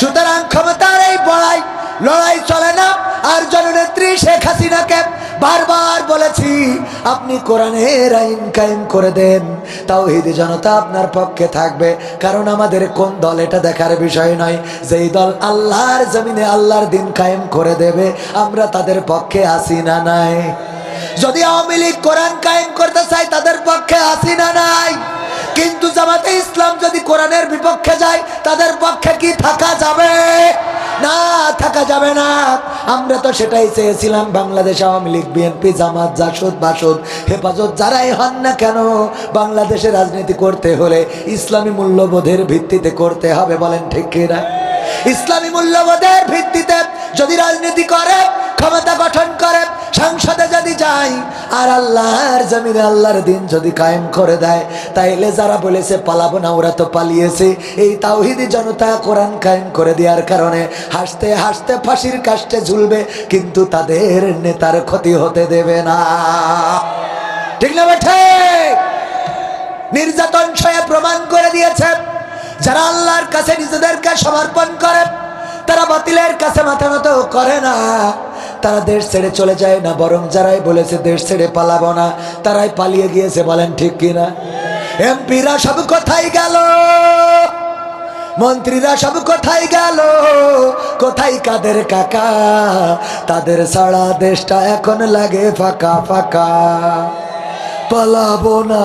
সুতরাং ক্ষমতার এই বড়াই, লড়াই চলে না। আর জননেত্রী শেখ হাসিনাকে বারবার বলেছি, আপনি কোরআনের আইন কায়েম করে দেন। তাও হিদি জনতা আপনার পক্ষে থাকবে। কারণ আমাদের কোন দল এটা দেখার বিষয় নয়। যেই দল আল্লাহর জমিনে আল্লাহর দিন কায়েম করে দেবে, আমরা তাদের পক্ষে আসি না নাই। যদি আওয়ামী লীগ কোরআন কায়েম করতে চাই তাদের পক্ষে আসি না নাই। কিন্তু জামাতে ইসলাম যদি কোরআনের বিপক্ষে যায়, তাদের পক্ষে কি থাকা যাবে? না, থাকা যাবে না। আমরা তো সেটাই চেয়েছিলাম, বাংলাদেশ আওয়ামী লীগ, বিএনপি, জামাত, জাসদ, বাসদ, হেফাজত যারাই হন না কেন, বাংলাদেশে রাজনীতি করতে হলে ইসলামী মূল্যবোধের ভিত্তিতে করতে হবে, বলেন ঠিক কিনা? ইসলামী মূল্যবোধের ভিত্তিতে যদি রাজনীতি করে, ক্ষমতা গঠন করে, সংসদে যদি যাই আর আল্লাহর জমিনে আল্লাহর দিন যদি কায়েম করে দেয়, তাইলে যারা বলেছে পালাবো না, ওরা তো পালিয়েছে। এই তাওহিদি জনতা কোরআন কায়েম করে দেওয়ার কারণে হাসতে হাসতে ফাঁসির কাষ্টে ঝুলবে, কিন্তু তাদের নেতার ক্ষতি হতে দেবে না। ঠিক না বেঠে নির্যাতন সয়ে প্রমাণ করে দিয়েছে, যারা আল্লাহর কাছে নিজেদেরকে সমর্পণ করে তারা বাতিলের কাছে মাথা নত করে না। তারা দেশ ছেড়ে চলে যায় না, বরং যারাই বলেছে দেশ ছেড়ে পালাবো না, তারাই পালিয়ে গিয়েছে, বলেন ঠিক কিনা? এমপিরা সব কোথায় গেল? মন্ত্রীরা সব কোথায় গেল? কোথায় কাদের কাকা? তাদের সারা দেশটা এখন লাগে ফাঁকা ফাঁকা। পালাবো না।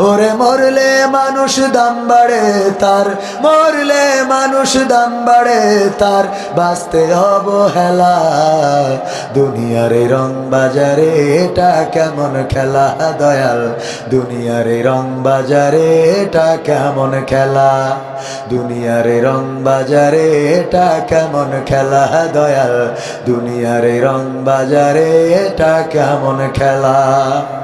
ওরে মরলে মানুষ দাম বাড়ে, তার মরলে মানুষ দাম বাড়ে, তার বাঁচতে অবহেলা দুনিয়ার এই রং বাজারে এটা কেমন খেলা, দয়াল? দুনিয়ার রং বাজারে এটা কেমন খেলা? দুনিয়ারে রং বাজারে এটা কেমন খেলা, দয়াল? দুনিয়ার রং বাজারে এটা কেমন খেলা?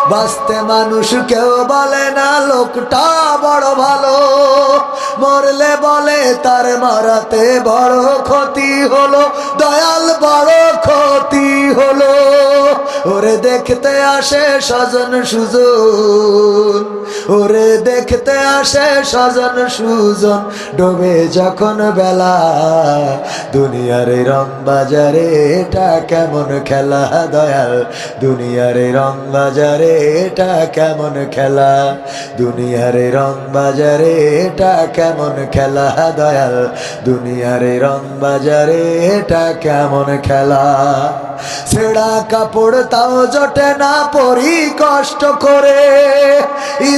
বাঁচতে মানুষ কেউ বলে না, লোকটা বড় ভালো। মরলে বলে তার মারাতে বড় ক্ষতি হলো, দয়াল বড় ক্ষতি হলো। ওরে দেখতে আসে স্বজন সুজন। ওরে দেখতে আসে স্বজন সুজন, ডোবে যখন বেলা। দুনিয়ার রং বাজারে, এটা কেমন খেলা দয়াল? দুনিয়ার রং বাজারে, এটা কেমন খেলা? দুনিয়ার রং বাজারে, এটা কেমন খেলা দয়াল? দুনিয়ার রং বাজারে, এটা কেমন খেলা? ছেঁড়া কাপড় তাও জটে না, পরি কষ্ট করে।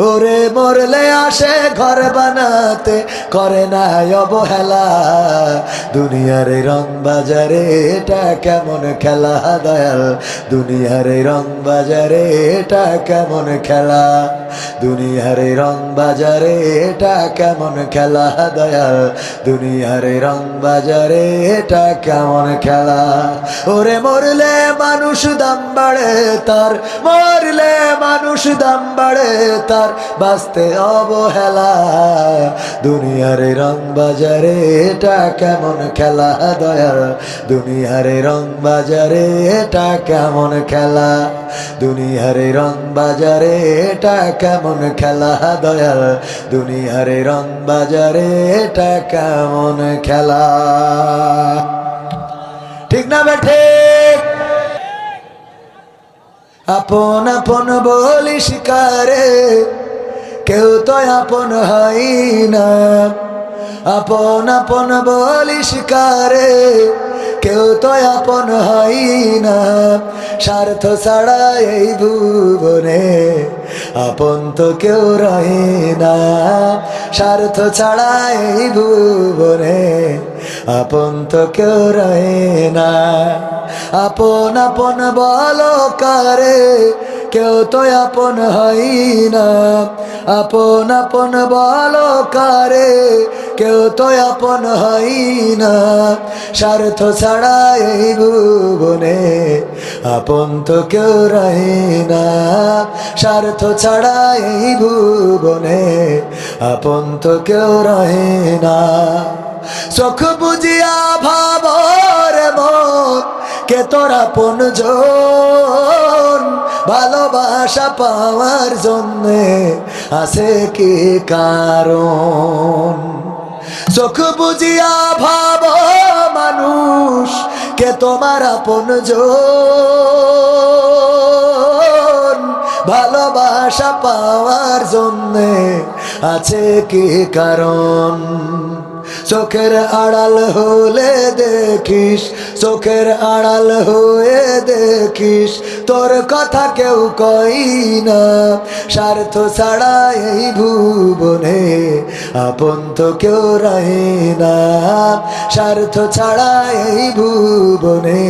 ওরে মরলে আসে ঘর বানাতে, করে না অবহেলা। দুনিয়ার রং বাজারে এটা কেমন খেলা, দয়াল? দুনিয়ার রং বাজারে এটা কেমন খেলা? দুনিয়ার রং বাজারে এটা কেমন খেলা, দয়াল? দুনিয়ার রং বাজারে এটা কেমন খেলা? ওরে মরলে মানুষ দাম বাড়ে, তার মরলে মানুষ দাম বাড়ে তার বাঁচতে অবহেলা। দুনিয়ারে রং বাজারে এটা কেমন খেলা? দয়াল, দুনিয়ার রং বাজারে এটা কেমন খেলা? দুনিয়ারে রং বাজারে এটা কেমন খেলা? দয়াল, দুনিয়ার রং বাজারে এটা কেমন খেলা? ঠিক না বেঠে আপন আপন বলি শিকারে, কেউ তো আপন হয় না। আপন আপন বলি শিকারে, কেউ তো আপন হয় না। স্বার্থ ছাড়া এই ভুবনে আপন তো কেউ রহে না। স্বার্থ ছাড়া এই ভুবনে আপন তো কেউ রহে না। আপন আপন বলো কারে, কেউ তো আপন হই না। আপন আপন বলো কারে, কেউ তো আপন হই না। স্বার্থ ছাড়া এই ভুবনে আপন তো কেউ রহে না। স্বার্থ ছাড়া এই ভুবনে আপন তো কেউ রহে না। চোখ বুঝিয়া ভাবর মন, কে তোরা পন ভালোবাসা পাওয়ার জন্যে আছে কি কারণ? চোখ বুঝিয়া ভাব মানুষ, কে তোমার আপন ভালোবাসা পাওয়ার জন্যে আছে কি কারণ? চোখের আড়াল হলে দেখিস, চোখের আড়াল হয়ে দেখিস। তোর কথা কেউ কই না, স্বার্থ ছাড়া এই ভুবনে আপন তো কেউ রাহে না। স্বার্থ ছাড়া এই ভুবনে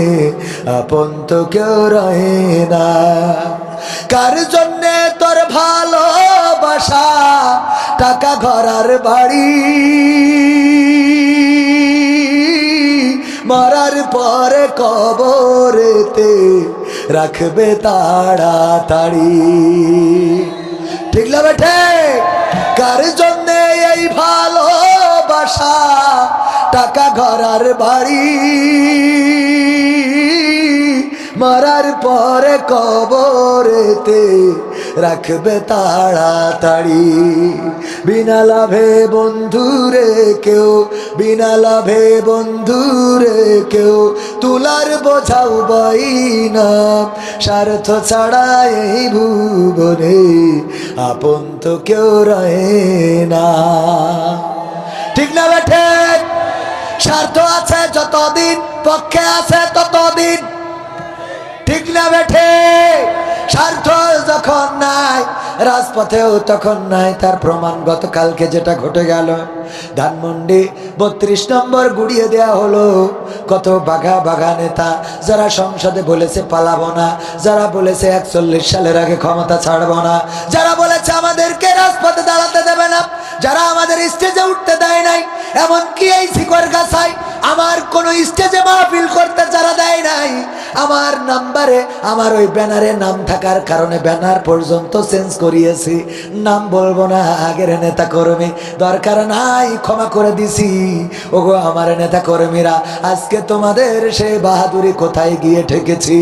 আপন তো কেউ রাহে না। কার জন্যে তোর ভালোবাসা টাকা ঘরার বাড়ি। মরার পরে কবরেতে রাখবে তাড়াতাড়ি ঠিক না বেঠে? কার জন্যে এই ভালোবাসা টাকা ঘর আর বাড়ি? মারার পরে কবরেতে রাখবে তাড়াতাড়ি। বিনা লাভে বন্ধুরে কেউ, বিনা লাভে বন্ধুরে কেউ, তুলার বোঝাও বই না স্বার্থ ছাড়া এই ভুবনে আপন তো কেউ রয়ে না ঠিক না বেঠে? স্বার্থ আছে যতদিন, পক্ষে আছে ততদিন। ঠিক না বেঠে। স্বার্থ যখন নাই, রাজপথেও তখন নাই, তার প্রমাণ গতকালকে যেটা ঘটে গেল। ধানমন্ডি বত্রিশ নম্বর গুড়িয়ে দেয়া হলো। কত বাঘা বাঘা নেতা, যারা সংসদে বলেছে পালাবো না, যারা বলেছে একচল্লিশ সালের আগে ক্ষমতা ছাড়বো না, যারা বলেছে আমাদেরকে রাজপথে দাঁড়াতে দেবে না, যারা আমাদের স্টেজে উঠতে দেয় নাই, এমনকি এই শিকর গাছায় আমার কোনো স্টেজে মাহফিল করতে যারা দেয় নাই আমার নাম্বারে, আমার ওই ব্যানারে নাম থাকার কারণে ব্যানার পর্যন্ত চেঞ্জ করিয়েছি। নাম বলব না, আগের নেতা কর্মী দরকার নাই, ক্ষমা করে দিছি। ওগো আমার নেতা কর্মীরা আজকে তোমাদের সে বাহাদুরি কোথায় গিয়ে ঠেকেছি?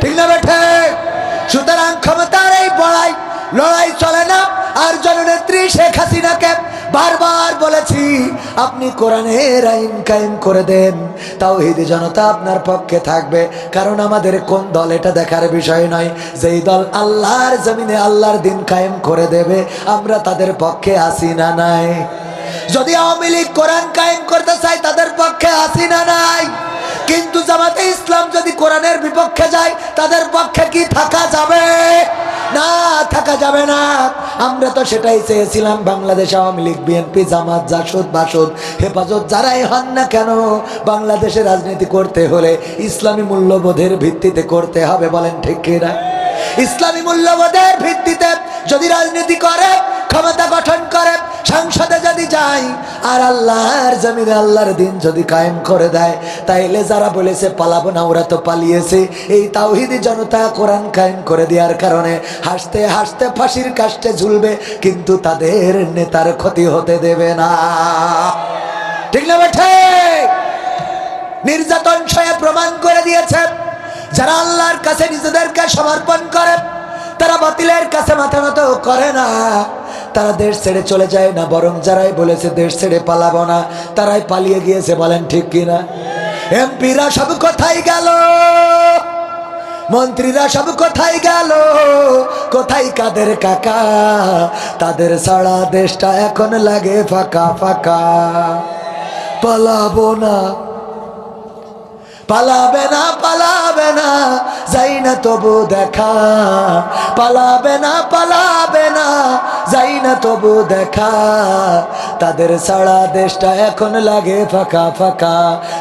ঠিক না বেঠে? সুতরাং ক্ষমতার এই বড়াই, লড়াই চলে না, আর জননেত্রী শেখ হাসিনাকে বারবার বলেছি, আপনি কোরআনের আইন কায়েম করে দেন। তাও হিদি জনতা আপনার পক্ষে থাকবে, কারণ আমাদের কোন দল এটা দেখার বিষয় নয়। যেই দল আল্লাহর জমিনে আল্লাহর দিন কায়েম করে দেবে, আমরা তাদের পক্ষে আসি না নাই। যদি আওয়ামী লীগ কোরআন কায়েম করতে চাই তাদের পক্ষে আসি না নাই। কিন্তু জামাতে ইসলাম যদি কোরআনের বিপক্ষে যায়, তাদের পক্ষে কি থাকা যাবে? না, থাকা যাবে না। আমরা তো সেটাই চেয়েছিলাম, বাংলাদেশ আওয়ামী লীগ, বিএনপি, জামাত, জাসদ, বাসদ, হেফাজত যারাই হন না কেন, বাংলাদেশে রাজনীতি করতে হলে ইসলামী মূল্যবোধের ভিত্তিতে করতে হবে বলেন ঠিক কিনা ইসলামী মূল্যবোধের ভিত্তিতে যদি রাজনীতি করে, ক্ষমতা গঠন করে সংসদে যদি যাই, আর আল্লাহর জমিনে আল্লাহর দিন যদি কায়েম করে দেয়, তাইলে যারা বলেছে পালাবো না, ওরা তো পালিয়েছে। এই তাওহিদি জনতা কোরআন কায়েম করে দেওয়ার কারণে হাসতে হাসতে ফাঁসির কাষ্টে ঝুলবে, কিন্তু তাদের নেতার ক্ষতি হতে দেবে না। ঠিক না বেঠে নির্যাতন সয়ে প্রমাণ করে দিয়েছে, যারা আল্লাহর কাছে নিজেদেরকে সমর্পণ করে, তারা বাতিলের কাছে মাথা মতো করে না। তারা দেশ ছেড়ে চলে যায় না, বরং যারাই বলেছে দেশ ছেড়ে পালাবো না, তারাই পালিয়ে গিয়েছে, বলেন ঠিক কিনা? এমপিরা সব কোথায় গেল? মন্ত্রীরা সব কোথায় গেল? কোথায় কাদের কাকা? তাদের সারা দেশটা এখন লাগে ফাঁকা ফাঁকা। পালাবো না। পালাবে না পালাবে না, যাই না তবু দেখা। পালাবে না পালাবে না। না তবু দেখা। তাদের সারা দেশটা এখন লাগে ফাঁকা ফাঁকা।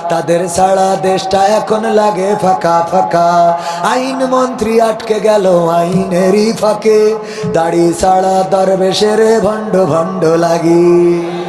তাদের সারা দেশটা এখন লাগে ফাঁকা ফাঁকা। আইন মন্ত্রী আটকে গেল আইনেরই ফাঁকে। দাড়ি সারা দরবেশের ভণ্ড ভণ্ড লাগি।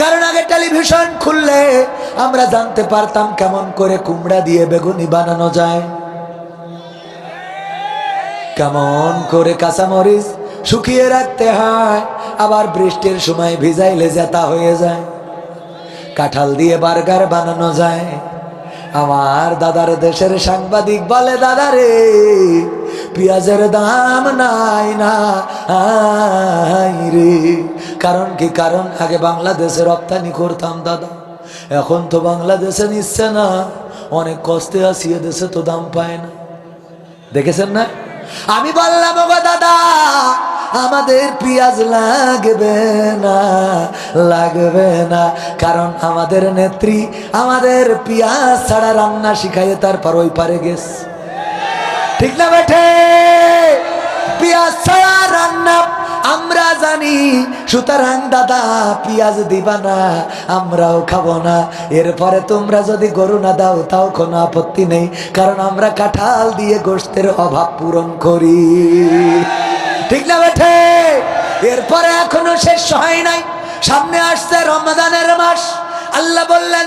কারণ আগে টেলিভিশন খুললে আমরা জানতে পারতাম কেমন করে কুমড়া দিয়ে বেগুনি বানানো যায়। কেমন করে কাঁচামরিচ শুকিয়ে রাখতে হয়, আবার বৃষ্টির সময় ভিজাইলে জেতা হয়ে যায়। কাঁঠাল দিয়ে বার্গার বানানো যায়। আমার দাদার দেশের সাংবাদিক বলে, দাদা রে, পেঁয়াজের দাম নাই না রে। কারণ কি? কারণ আগে বাংলাদেশে রপ্তানি করতাম, দাদা। এখন তো বাংলাদেশে নিচ্ছে না। অনেক কষ্টে আসিয়ে দেশে তো দাম পায় না। দেখেছেন না? আমি বললাম গো দাদা, আমাদের পেঁয়াজ লাগবে না লাগবে না। কারণ আমাদের নেত্রী, আমাদের পেঁয়াজ ছাড়া রান্না শিখাইয়ে তারপর ওই পারে গেছে। ঠিক না বেঠে? পেঁয়াজ ছাড়া রান্না আমরা জানি, সুতরাং দাদা, পেঁয়াজ দিবা না, আমরাও খাব না। এরপরে তোমরা যদি গরু না দাও, তাও কোনো আপত্তি নেই, কারণ আমরা কাঁঠাল দিয়ে গোষ্ঠের অভাব পূরণ করি। ঠিক না বেঠে? এরপরে এখনও শেষ হয় নাই। সামনে আসছে রমজানের মাস। আল্লাহ বললেন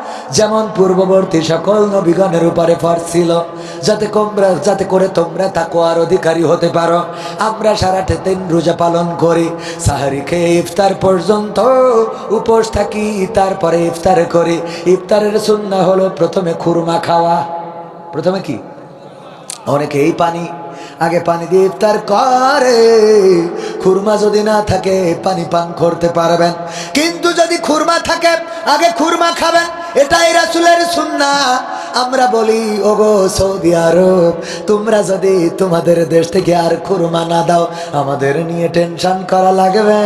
যেমন পূর্ববর্তী সকল নবীগণের উপরে ফরজ ছিল। যাতে তোমরা যাতে করে তোমরা তাকওয়ার অধিকারী হতে পারো। আমরা সারাটা দিন রোজা পালন করি। সাহারি খেয়ে ইফতার পর্যন্ত উপোস থাকি, তারপরে ইফতার করি। ইফতারের সুন্না হলো প্রথমে খুরমা খাওয়া। প্রথমে কি? অনেকে এই পানি আগে পানি দিয়ে ইফতার করে। খুরমা যদি না থাকে, পানি পান করতে পারবেন। কিন্তু যদি খুরমা থাকে, আগে খুরমা খাবেন। এটাই রাসুলের সুন্না। আমরা বলি, ওগো সৌদি আরব, তোমরা যদি তোমাদের দেশ থেকে আর খুরমা না দাও, আমাদের নিয়ে টেনশন করা লাগবে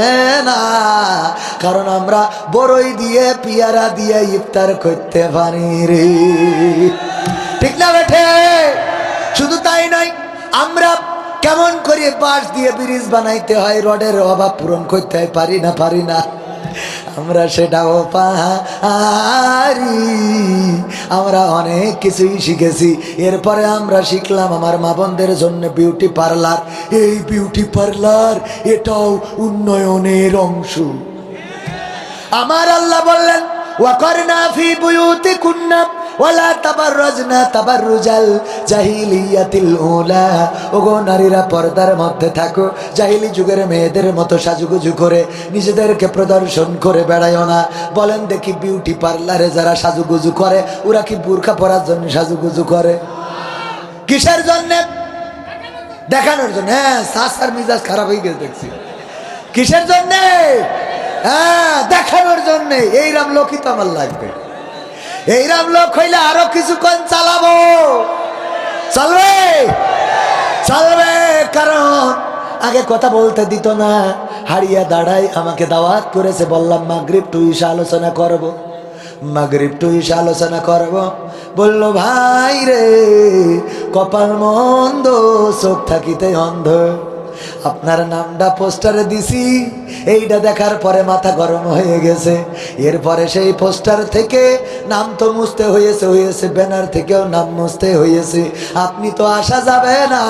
না। কারণ আমরা বড়ই দিয়ে, পিয়ারা দিয়ে ইফতার করতে পারি রে। ঠিক না বেঠে? শুধু তাই নয় আমরা কেমন করে বাঁশ দিয়ে ব্রিজ বানাইতে হয়, রডের অভাব পূরণ করতে হয় পারি না পারি না। আমরা সেটাও পারি। আমরা অনেক কিছুই শিখেছি। এরপরে আমরা শিখলাম আমার মা বোনদের জন্য বিউটি পার্লার এই বিউটি পার্লার এটাও উন্নয়নের অংশ। আমার আল্লাহ বললেন ওয়াকরনা ফি বুয়ুতিকুন্না। ওয়ালা তাবাররাজনা তাবাররুজাল জাহিলিয়াতিল উলা। ওগো নারীরা পর্দার মধ্যে থাকো, জাহিলি যুগের মেয়েদের মতো সাজুগুজু করে, নিজেদেরকে প্রদর্শন করে বেড়ায়ও না। বলেন দেখি বিউটি পার্লারে যারা সাজুগুজু করে, ওরা কি বোরখা পরার জন্য সাজুগুজু করে? কিসের জন্য? দেখানোর জন্য। হ্যাঁ সাসার মিজাজ খারাপ হয়ে গেছে দেখছি। কিসের জন্যে? হ্যাঁ দেখানোর জন্যে। এইরাম লোকই তো আমার লাগবে। এইরাম লোক হইলে আরও কিছুক্ষণ চালাবো চলবে চলবে, কারণ আগে কথা বলতে দিত না হারিয়া দাঁড়াই আমাকে দাওয়াত করেছে, বললাম, মাগরিব টু ইসা আলোচনা করব। মাগরিব টু আলোচনা করব। বলল, ভাই রে, কপাল মন্দ, চোখ থাকিতে অন্ধ আপনার নামটা পোস্টারে দিছি, এইটা দেখার পরে মাথা গরম হয়ে গেছে। এরপরে সেই পোস্টার থেকে নাম তো মুছতে হয়েছে হয়েছে, ব্যানার থেকেও নাম মুছতে হয়েছে। আপনি তো আসা যাবে না।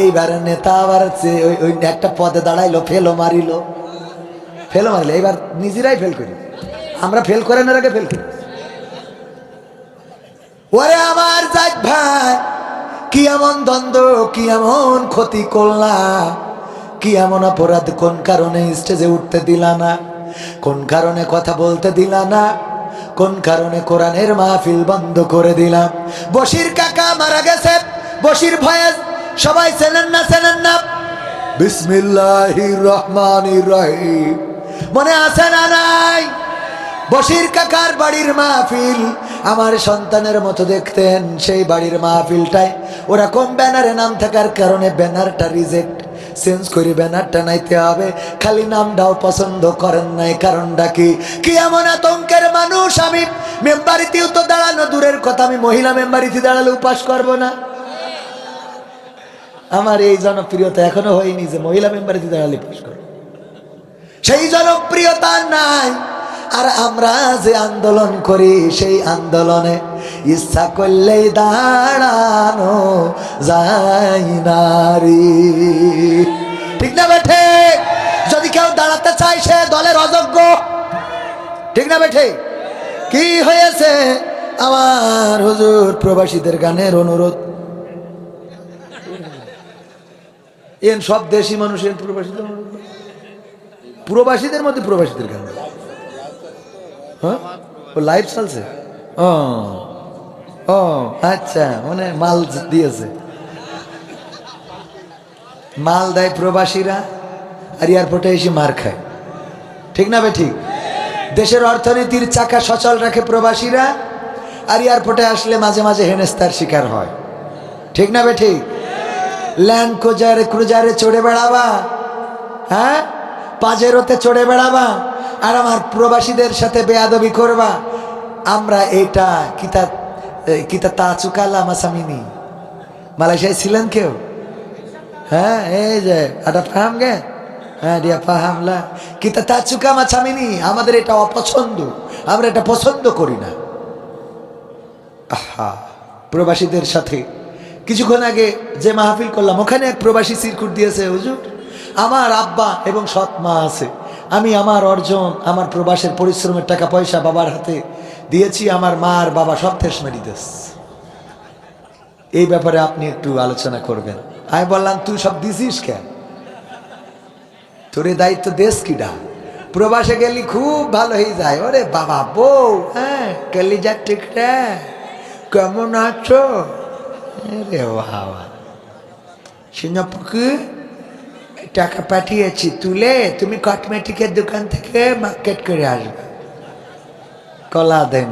এইবার নেতা আবার ওই একটা পদে দাঁড়াইলো ফেলো মারিলো। ফেলো মারিলো, এইবার নিজেরাই ফেল করি। আমরা ফেল করে না আগে ফেল করি। ওরে আমার যাক ভাই কি এমন দ্বন্দ্ব, কি এমন ক্ষতি করলা? কি এমন অপরাধ, কোন কারণে স্টেজে উঠতে দিলা না? কোন কারণে কথা বলতে দিলা না? কোন কারণে কোরআনের মাহফিল বন্ধ করে দিলাম? বসির কাকা মারা গেছে, বশির ভয়ে সবাই চেনেন না চেনেন না? বিসমিল্লাহির রহমানির রহিম। মনে আছে না নাই? বশির কাকার বাড়ির মাহফিল, আমার সন্তানের মতো দেখতেন, সেই বাড়ির মাহফিলটায় ওরা কোন ব্যানারে নাম থাকার কারণে ব্যানারটা রিজেক্ট চেঞ্জ করি ব্যানারটা নাইতে হবে। খালি নামটাও পছন্দ করেন নাই, কারণটা কি? কি এমন আতঙ্কের মানুষ আমি? মেম্বারিতেও তো দাঁড়ানো দূরের কথা, আমি মহিলা মেম্বারিতে দাঁড়ালে উপাস করব না। আমার এই জনপ্রিয়তা এখনও হয়নি যে মহিলা মেম্বারিতে দাঁড়ালে উপাস করব। সেই জনপ্রিয়তা নাই। আর আমরা যে আন্দোলন করি, সেই আন্দোলনে ইচ্ছা করলেই দাঁড়ানো যায় নারী। ঠিক না বেঠে? যদি কেউ দাঁড়াতে চায়, সে দলের অযোগ্য। ঠিক না বেঠে? কি হয়েছে? আমার হুজুর প্রবাসীদের গানের অনুরোধ। এন সব দেশি মানুষের প্রবাসীদের প্রবাসীদের মধ্যে প্রবাসীদের গান। হ্যাঁ? ও লাইভ চলছে ও। ও আচ্ছা মানে মাল দিয়েছে। মাল দেয় প্রবাসীরা আর এয়ারপোর্টে এসে মার খায়। ঠিক না বে ঠিক? দেশের অর্থনীতির চাকা সচল রাখে প্রবাসীরা আর এয়ারপোর্টে আসলে মাঝে মাঝে হেনেস্তার শিকার হয়। ঠিক না বে ঠিক? ল্যান্ড ক্রুজারে ক্রুজারে চড়ে বেড়াবা হ্যাঁ? পাজেরোতে চড়ে বেড়াবা আর আমার প্রবাসীদের সাথে বেয়াদবি করবা। আমরা এটা কিতা কিতা তা চুকালা মাসামিনি মালয়েশিয়ায় ছিলেন কেউ? হ্যাঁ এই যে আটা ফাহাম গে? হ্যাঁ দিয়া ফাহামলা কিতা তা চুকা মাছামিনি আমাদের এটা অপছন্দ। আমরা এটা পছন্দ করি না। আহা, প্রবাসীদের সাথে। কিছুক্ষণ আগে যে মাহফিল করলাম, ওখানে এক প্রবাসী সিরকুট দিয়েছে, হুজুর। আমার আব্বা এবং সৎ মা আছে। আমি আমার অর্জন, আমার প্রবাসের পরিশ্রমের টাকা পয়সা বাবার হাতে দিয়েছি, আমার মা বাবা সব দেশ মেরি দেশ। এই ব্যাপারে আপনি একটু আলোচনা করবেন। আমি বললাম, তুই সব দিছিস কেন? তোরে দায়িত্ব দেশ কিডা প্রবাসে গেলি খুব ভালো হয়ে যায়। ওরে বাবা, বউ হ্যাঁ যা ঠিক কেমন আছো? রে বাবা সিঙ্গাপুরকে টাকা পাঠিয়েছি, তুলে তুমি কটমেটিকের দোকান থেকে মার্কেট করে আসবে। কলা দেন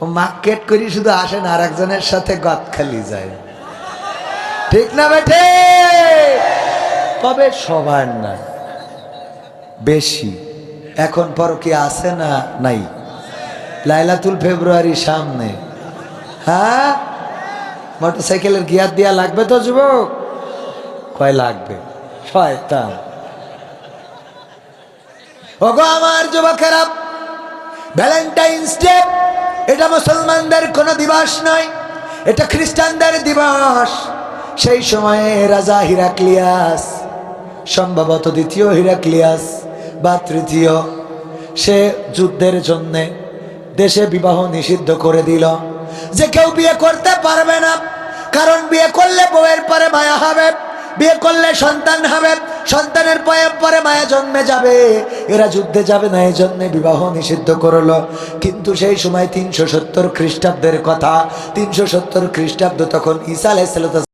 ও মার্কেট করি শুধু আসে না আর একজনের সাথে গদ খালি যায়। ঠিক না বেঠে? তবে সবার না, বেশি। এখন পর কি আছে না নাই? লাইলাতুল ফেব্রুয়ারি সামনে। হ্যাঁ? মোটরসাইকেলের গিয়ার দেওয়া লাগবে তো, যুবক? কয় লাগবে? শয়তান। ওগো, আমার যুবকেরা ভ্যালেন্টাইন্স ডে এটা মুসলমানদের কোনো দিবস নয়, এটা খ্রিস্টানদের দিবস। সেই সময়ে রাজা হিরাক্লিয়াস, সম্ভবত দ্বিতীয় হিরাক্লিয়াস বা তৃতীয়, সে যুদ্ধের জন্যে দেশে বিবাহ নিষিদ্ধ করে দিল। যে কেউ বিয়ে করতে পারবে না, কারণ বিয়ে করলে বউয়ের পরে মায়া হবে। বিয়ে করলে সন্তান হবে, সন্তানের পরে পরে মায়া জন্মে যাবে। এরা যুদ্ধে যাবে না এই জন্যে বিবাহ নিষিদ্ধ করল। কিন্তু সেই সময় তিনশো সত্তর খ্রিস্টাব্দের কথা, তিনশো সত্তর খ্রিস্টাব্দ তখন ঈসা আলাইসাল্লাম